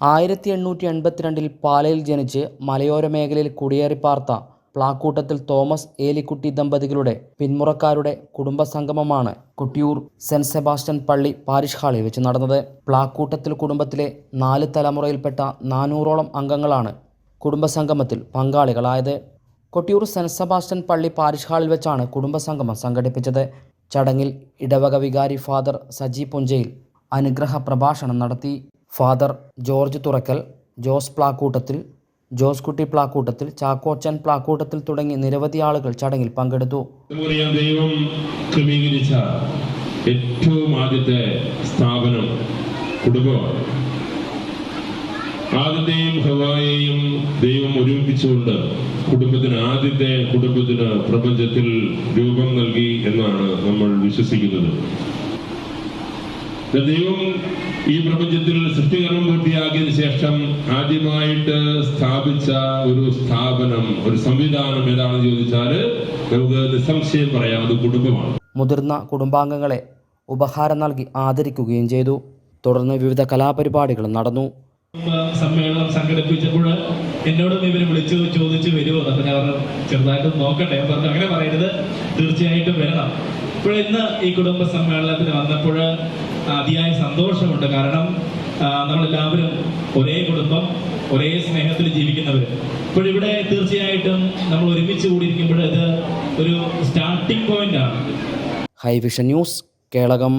ആയിരത്തി എണ്ണൂറ്റി എൺപത്തിരണ്ടിൽ പാലയിൽ ജനിച്ച് മലയോര മേഖലയിൽ കുടിയേറിപ്പാർത്ത പ്ലാക്കൂട്ടത്തിൽ തോമസ് ഏലിക്കുട്ടി ദമ്പതികളുടെ പിന്മുറക്കാരുടെ കുടുംബസംഗമമാണ് കൊട്ടിയൂർ സെന്റ് സെബാസ്റ്റ്യൻ പള്ളി പാരിഷ് ഹാളിൽ വെച്ച് നടന്നത്. പ്ലാക്കൂട്ടത്തിൽ കുടുംബത്തിലെ നാല് തലമുറയിൽപ്പെട്ട നാനൂറോളം അംഗങ്ങളാണ് കുടുംബസംഗമത്തിൽ പങ്കാളികളായത്. കൊട്ടിയൂർ സെന്റ് സെബാസ്റ്റ്യൻ പള്ളി പാരിഷ് ഹാളിൽ വെച്ചാണ് കുടുംബസംഗമം സംഘടിപ്പിച്ചത്. ചടങ്ങിൽ ഇടവക വികാരി ഫാദർ സജി പുഞ്ചയിൽ അനുഗ്രഹ പ്രഭാഷണം നടത്തി. ഫാദർ ജോർജ് തുറക്കൽ ജോസ് പ്ലാക്കൂട്ടത്തിൽ ജോസ് കുട്ടി പ്ലാക്കൂട്ടത്തിൽ ചാക്കോച്ചൻ പ്ലാക്കൂട്ടത്തിൽ തുടങ്ങി നിരവധി ആളുകൾ ചടങ്ങിൽ പങ്കെടുത്തു. ദൈവം ക്രമീകരിച്ച ഏറ്റവും ആദ്യത്തെ സ്ഥാപനം കുടുംബമാണ്. ആദ്യത്തെയും ഹവായെയും ദൈവം ഒരുമിപ്പിച്ചുകൊണ്ട് കുടുംബത്തിന് ആദ്യത്തെ കുടുംബത്തിന് പ്രപഞ്ചത്തിൽ രൂപം നൽകി എന്നാണ് നമ്മൾ വിശ്വസിക്കുന്നത്. ദൈവം ഈ പ്രപഞ്ചത്തിൽ സൃഷ്ടികർമ്മം പൂർത്തിയാക്കിയതിനു ശേഷം ആദ്യമായിട്ട് സ്ഥാപിച്ച ഒരു സ്ഥാപനം ഒരു സംവിധാനം ഏതാണെന്ന് ചോദിച്ചാൽ നമുക്ക് നിസ്സംശയം പറയാം അത് കുടുംബമാണ്. മുതിർന്ന കുടുംബാംഗങ്ങളെ ഉപഹാരം നൽകി ആദരിക്കുകയും ചെയ്തു. തുടർന്ന് വിവിധ കലാപരിപാടികൾ നടന്നു. സമ്മേളനം സംഘടിപ്പിച്ചപ്പോൾ എന്നോടും ഇവർ വിളിച്ചു ചോദിച്ചു വരുമോ അപ്പൊ ഞാൻ ചെറുതായിട്ട് നോക്കട്ടെ പറഞ്ഞു അങ്ങനെ പറയരുത്. തീർച്ചയായിട്ടും വരണം. ഇപ്പോൾ ഇന്ന് ഈ കുടുംബ സമ്മേളനത്തിന് വന്നപ്പോൾ അതിയായ സന്തോഷമുണ്ട്. കാരണം നമ്മളെല്ലാവരും ഒരേ കുടുംബം ഒരേ സ്നേഹത്തിൽ ജീവിക്കുന്നവർ ഇപ്പോഴിവിടെ തീർച്ചയായിട്ടും നമ്മൾ ഒരുമിച്ച് കൂടിയിരിക്കുമ്പോൾ ഇത് ഒരു സ്റ്റാർട്ടിംഗ് പോയിന്റ് ആണ്. Hivision news Kelakam.